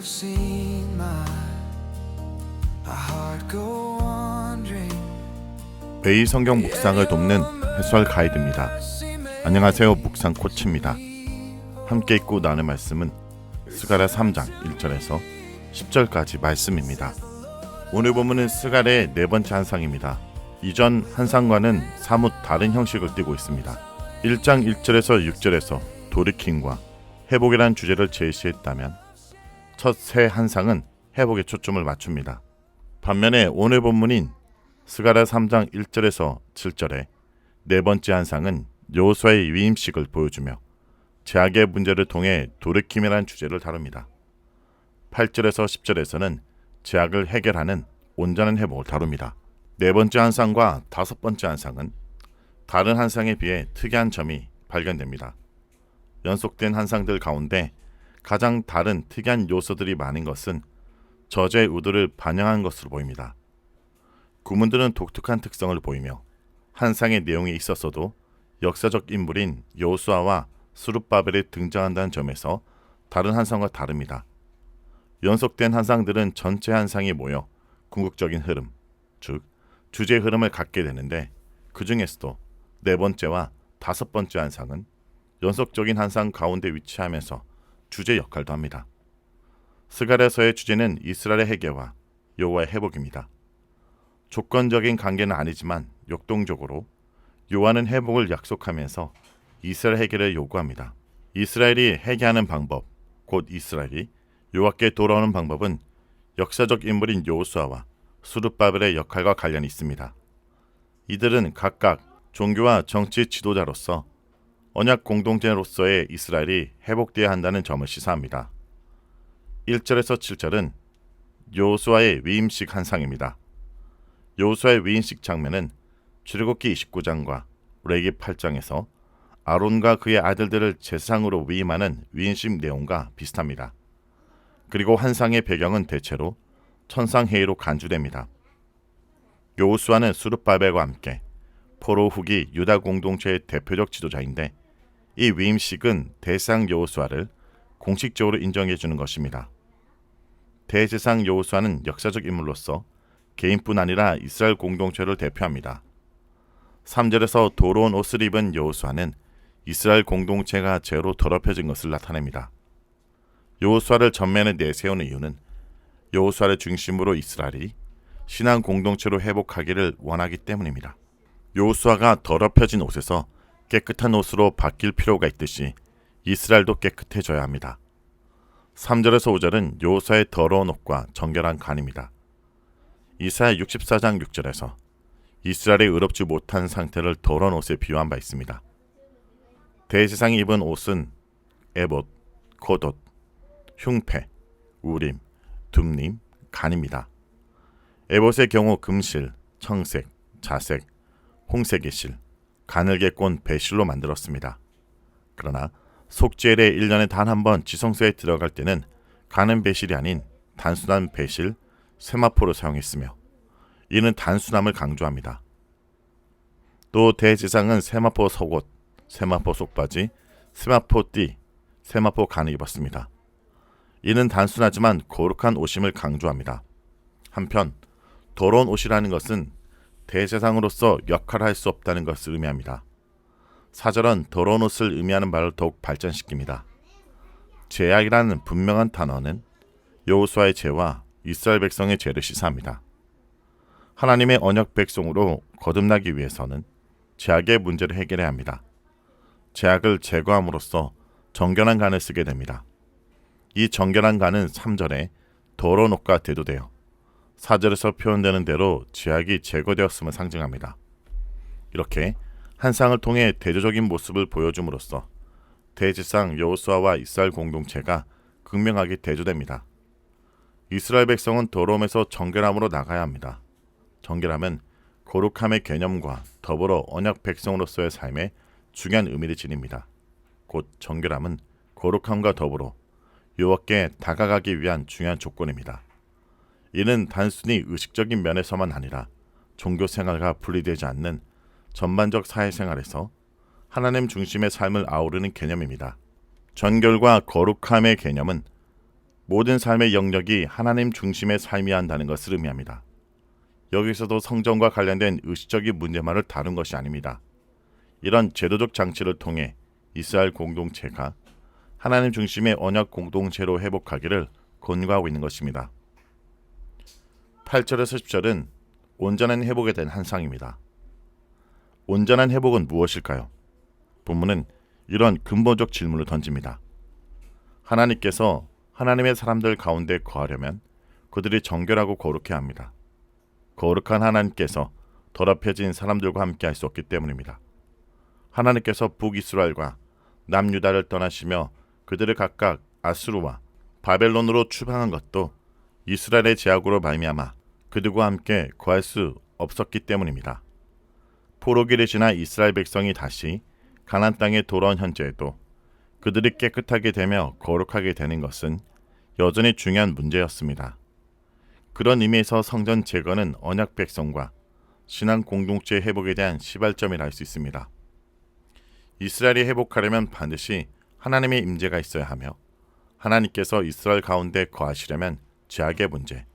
I've seen my heart go wandering. 매일 성경 묵상을 돕는 해설 가이드입니다. 안녕하세요. 묵상 코치입니다. 함께 읽고 나눌 말씀은 스가랴 3장 1절에서 10절까지 말씀입니다. 오늘 본문은 스가랴의 네 번째 한상입니다. 이전 한상과는 사뭇 다른 형식을 띠고 있습니다. 1장 1절에서 6절에서 돌이킴과 회복이라는 주제를 제시했다면 첫세 한상은 회복에 초점을 맞춥니다. 반면에 오늘 본문인 스가랴 3장 1절에서 7절에 네 번째 한상은 여호수아의 위임식을 보여주며 제약의 문제를 통해 돌이킴이라는 주제를 다룹니다. 8절에서 10절에서는 제약을 해결하는 온전한 회복을 다룹니다. 네 번째 한상과 다섯 번째 한상은 다른 한상에 비해 특이한 점이 발견됩니다. 연속된 한상들 가운데 가장 다른 특이한 요소들이 많은 것은 저주의 의도를 반영한 것으로 보입니다. 구문들은 독특한 특성을 보이며 한 상의 내용이 있었어도 역사적 인물인 여호수아와 수룹바벨이 등장한다는 점에서 다른 한상과 다릅니다. 연속된 한상들은 전체 한상이 모여 궁극적인 흐름, 즉 주제의 흐름을 갖게 되는데 그 중에서도 네 번째와 다섯 번째 한상은 연속적인 한상 가운데 위치하면서 주제 역할도 합니다. 스가랴서의 주제는 이스라엘의 해계와 여호와의 회복입니다. 조건적인 관계는 아니지만 역동적으로 요한은 회복을 약속하면서 이스라엘 해결을 요구합니다. 이스라엘이 회개하는 방법, 곧 이스라엘이 여호와께 돌아오는 방법은 역사적 인물인 여호수아와 수르바벨의 역할과 관련이 있습니다. 이들은 각각 종교와 정치 지도자로서 언약 공동체로서의 이스라엘이 회복되어야 한다는 점을 시사합니다. 1절에서 7절은 여호수아의 위임식 한상입니다. 여호수아의 위임식 장면은 출애굽기 29장과 레기 8장에서 아론과 그의 아들들을 제상으로 위임하는 위임식 내용과 비슷합니다. 그리고 한상의 배경은 대체로 천상회의로 간주됩니다. 여호수아는 수르바벨과 함께 포로 후기 유다 공동체의 대표적 지도자인데 이 위임식은 대상 여호수아를 공식적으로 인정해 주는 것입니다. 대제상 여호수아는 역사적 인물로서 개인뿐 아니라 이스라엘 공동체를 대표합니다. 3절에서 도로운 옷을 입은 여호수아는 이스라엘 공동체가 죄로 더럽혀진 것을 나타냅니다. 여호수아를 전면에 내세우는 이유는 여호수아를 중심으로 이스라엘이 신앙 공동체로 회복하기를 원하기 때문입니다. 여호수아가 더럽혀진 옷에서 깨끗한 옷으로 바뀔 필요가 있듯이 이스라엘도 깨끗해져야 합니다. 3절에서 5절은 여호수아의 더러운 옷과 정결한 간입니다. 이사야 64장 6절에서 이스라엘이 의롭지 못한 상태를 더러운 옷에 비유한 바 있습니다. 대제사장이 입은 옷은 에봇, 겉옷, 흉패, 우림, 둠림, 간입니다. 에봇의 경우 금실, 청색, 자색, 홍색의 실, 가늘게 꼰 배실로 만들었습니다. 그러나 속죄일에 1년에 단 한 번 지성소에 들어갈 때는 가는 배실이 아닌 단순한 배실, 세마포를 사용했으며 이는 단순함을 강조합니다. 또 대제상은 세마포 속옷, 세마포 속바지, 세마포 띠, 세마포 간을 입었습니다. 이는 단순하지만 거룩한 옷임을 강조합니다. 한편 더러운 옷이라는 것은 대제상으로서 역할을 할 수 없다는 것을 의미합니다. 사절은 더러운 옷을 의미하는 말을 더욱 발전시킵니다. 제약이라는 분명한 단어는 여호수아의 죄와 이스라엘 백성의 죄를 시사합니다. 하나님의 언약 백성으로 거듭나기 위해서는 제약의 문제를 해결해야 합니다. 제약을 제거함으로써 정결한 간을 쓰게 됩니다. 이 정결한 간은 3절에 더러운 옷과 대도되어 4절에서 표현되는 대로 제약이 제거되었음을 상징합니다. 이렇게 한상을 통해 대조적인 모습을 보여줌으로써 대지상 여호수아와 이스라엘 공동체가 극명하게 대조됩니다. 이스라엘 백성은 더러움에서 정결함으로 나가야 합니다. 정결함은 거룩함의 개념과 더불어 언약 백성으로서의 삶에 중요한 의미를 지닙니다. 곧 정결함은 거룩함과 더불어 여호와께 다가가기 위한 중요한 조건입니다. 이는 단순히 의식적인 면에서만 아니라 종교 생활과 분리되지 않는 전반적 사회생활에서 하나님 중심의 삶을 아우르는 개념입니다. 전결과 거룩함의 개념은 모든 삶의 영역이 하나님 중심의 삶이어야 한다는 것을 의미합니다. 여기서도 성전과 관련된 의식적인 문제만을 다룬 것이 아닙니다. 이런 제도적 장치를 통해 이스라엘 공동체가 하나님 중심의 언약 공동체로 회복하기를 권고하고 있는 것입니다. 8절에서 10절은 온전한 회복에 대한 한상입니다. 온전한 회복은 무엇일까요? 본문은 이런 근본적 질문을 던집니다. 하나님께서 하나님의 사람들 가운데 거하려면 그들이 정결하고 거룩해야 합니다. 거룩한 하나님께서 더럽혀진 사람들과 함께 할 수 없기 때문입니다. 하나님께서 북이스라엘과 남유다를 떠나시며 그들을 각각 아수르와 바벨론으로 추방한 것도 이스라엘의 제약으로 말미암아 그들과 함께 거할 수 없었기 때문입니다. 포로기를 지나 이스라엘 백성이 다시 가나안 땅에 돌아온 현재에도 그들이 깨끗하게 되며 거룩하게 되는 것은 여전히 중요한 문제였습니다. 그런 의미에서 성전 재건은 언약 백성과 신앙 공동체 회복에 대한 시발점이라 할 수 있습니다. 이스라엘이 회복하려면 반드시 하나님의 임재가 있어야 하며 하나님께서 이스라엘 가운데 거하시려면 죄악의 문제,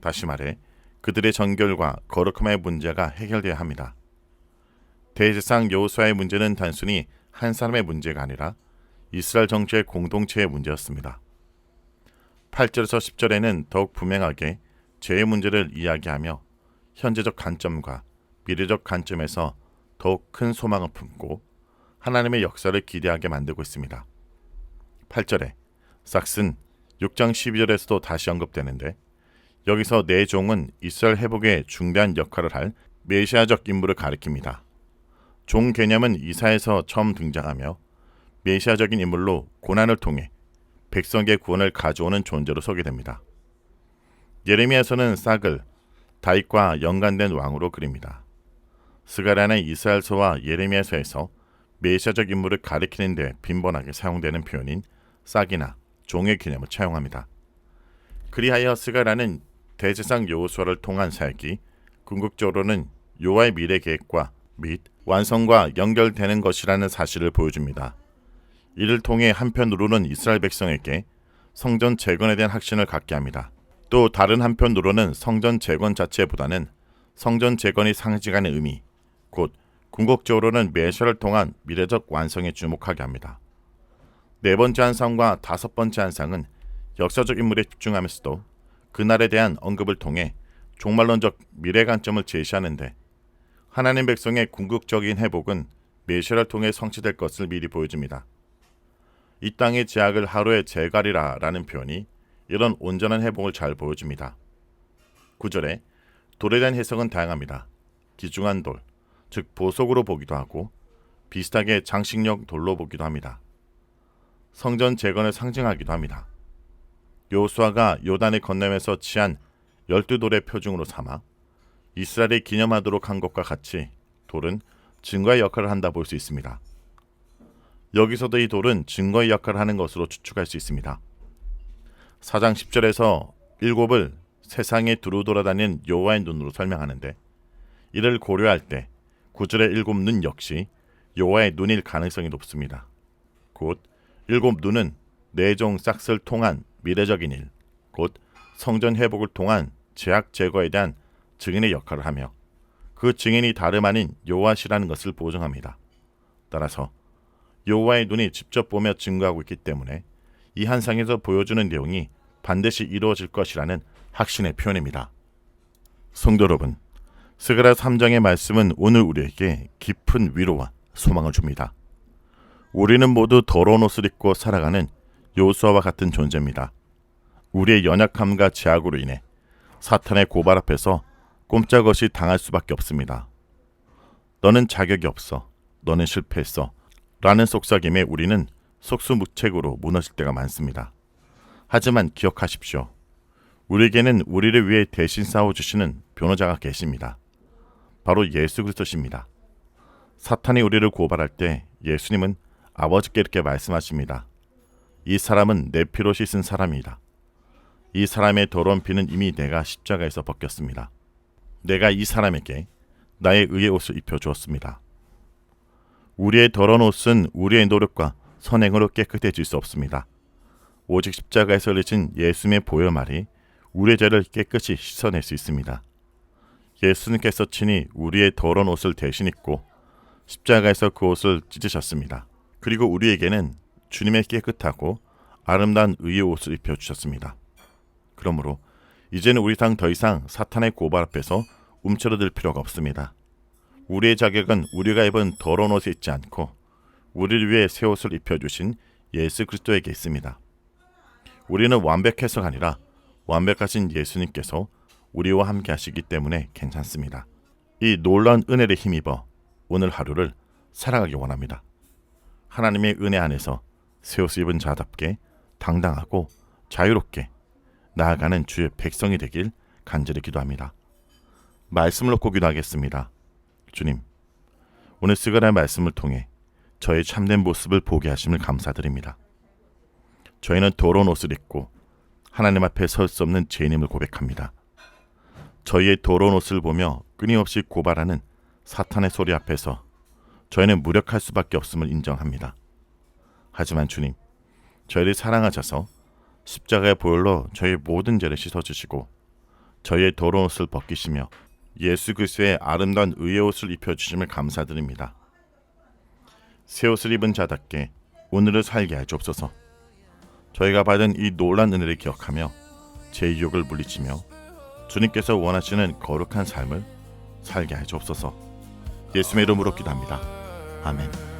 다시 말해 그들의 정결과 거룩함의 문제가 해결돼야 합니다. 대제상 여호수아의 문제는 단순히 한 사람의 문제가 아니라 이스라엘 정치의 공동체의 문제였습니다. 8절에서 10절에는 더욱 분명하게 죄의 문제를 이야기하며 현재적 관점과 미래적 관점에서 더욱 큰 소망을 품고 하나님의 역사를 기대하게 만들고 있습니다. 8절에 삭슨 6장 12절에서도 다시 언급되는데 여기서 내 종은 이스라엘 회복에 중대한 역할을 할 메시아적 인물을 가리킵니다. 종 개념은 이사에서 처음 등장하며 메시아적인 인물로 고난을 통해 백성의 구원을 가져오는 존재로 소개됩니다. 예레미야서는 싹을 다윗과 연관된 왕으로 그립니다. 스가랴의 이스라엘서와 예레미야서에서 메시아적 인물을 가리키는 데 빈번하게 사용되는 표현인 싹이나 종의 개념을 차용합니다. 그리하여 스가랴는 대제상 여호수아를 통한 사역이 궁극적으로는 요하의 미래 계획과 및 완성과 연결되는 것이라는 사실을 보여줍니다. 이를 통해 한편으로는 이스라엘 백성에게 성전 재건에 대한 확신을 갖게 합니다. 또 다른 한편으로는 성전 재건 자체보다는 성전 재건이 상징하는 의미, 곧 궁극적으로는 메시아를 통한 미래적 완성에 주목하게 합니다. 네 번째 한상과 다섯 번째 한상은 역사적 인물에 집중하면서도 그날에 대한 언급을 통해 종말론적 미래 관점을 제시하는데 하나님 백성의 궁극적인 회복은 메시아를 통해 성취될 것을 미리 보여줍니다. 이 땅의 제약을 하루에 재가리라 라는 표현이 이런 온전한 회복을 잘 보여줍니다. 9절에 돌에 대한 해석은 다양합니다. 기중한 돌, 즉 보석으로 보기도 하고 비슷하게 장식용 돌로 보기도 합니다. 성전 재건을 상징하기도 합니다. 요수아가 요단을 건너면서 취한 열두 돌의 표중으로 삼아 이스라엘이 기념하도록 한 것과 같이 돌은 증거의 역할을 한다 볼 수 있습니다. 여기서도 이 돌은 증거의 역할을 하는 것으로 추측할 수 있습니다. 4장 10절에서 일곱을 세상에 두루 돌아다니는 여호와의 눈으로 설명하는데 이를 고려할 때 구절의 일곱 눈 역시 여호와의 눈일 가능성이 높습니다. 곧 일곱 눈은 내종 싹스를 통한 미래적인 일, 곧 성전 회복을 통한 제약 제거에 대한 증인의 역할을 하며 그 증인이 다름 아닌 여호와시라는 것을 보증합니다. 따라서 여호와의 눈이 직접 보며 증거하고 있기 때문에 이 한상에서 보여주는 내용이 반드시 이루어질 것이라는 확신의 표현입니다. 성도 여러분, 스가랴 3장의 말씀은 오늘 우리에게 깊은 위로와 소망을 줍니다. 우리는 모두 더러운 옷을 입고 살아가는 요수아와 같은 존재입니다. 우리의 연약함과 제약으로 인해 사탄의 고발 앞에서 꼼짝 없이 당할 수밖에 없습니다. 너는 자격이 없어. 너는 실패했어. 라는 속삭임에 우리는 속수무책으로 무너질 때가 많습니다. 하지만 기억하십시오. 우리에게는 우리를 위해 대신 싸워주시는 변호자가 계십니다. 바로 예수 그리스도십니다. 사탄이 우리를 고발할 때 예수님은 아버지께 이렇게 말씀하십니다. 이 사람은 내 피로 씻은 사람이다. 이 사람의 더러운 피는 이미 내가 십자가에서 벗겼습니다. 내가 이 사람에게 나의 의의 옷을 입혀 주었습니다. 우리의 더러운 옷은 우리의 노력과 선행으로 깨끗해질 수 없습니다. 오직 십자가에서 흘리신 예수님의 보혈말이 우리의 죄를 깨끗이 씻어낼 수 있습니다. 예수님께서 친히 우리의 더러운 옷을 대신 입고 십자가에서 그 옷을 찢으셨습니다. 그리고 우리에게는 주님의 깨끗하고 아름다운 의의 옷을 입혀 주셨습니다. 그러므로 이제는 우리 상 더 이상 사탄의 고발 앞에서 움츠러들 필요가 없습니다. 우리의 자격은 우리가 입은 더러운 옷에 있지 않고 우리를 위해 새 옷을 입혀 주신 예수 그리스도에게 있습니다. 우리는 완벽해서가 아니라 완벽하신 예수님께서 우리와 함께 하시기 때문에 괜찮습니다. 이 놀라운 은혜를 힘입어 오늘 하루를 살아가기 원합니다. 하나님의 은혜 안에서 새 옷을 입은 자답게 당당하고 자유롭게 나아가는 주의 백성이 되길 간절히 기도합니다. 말씀을 놓고 기도하겠습니다. 주님, 오늘 스가랴 말씀을 통해 저의 참된 모습을 보게 하심을 감사드립니다. 저희는 더러운 옷을 입고 하나님 앞에 설 수 없는 죄인임을 고백합니다. 저희의 더러운 옷을 보며 끊임없이 고발하는 사탄의 소리 앞에서 저희는 무력할 수밖에 없음을 인정합니다. 하지만 주님, 저희를 사랑하셔서 십자가의 보혈로 저희 모든 죄를 씻어주시고 저희의 더러운 옷을 벗기시며 예수 그리스도의 아름다운 의의 옷을 입혀주심을 감사드립니다. 새 옷을 입은 자답게 오늘을 살게 해 주옵소서. 저희가 받은 이 놀란 은혜를 기억하며 제 유혹을 물리치며 주님께서 원하시는 거룩한 삶을 살게 해 주옵소서. 예수의 이름으로 기도합니다. 아멘.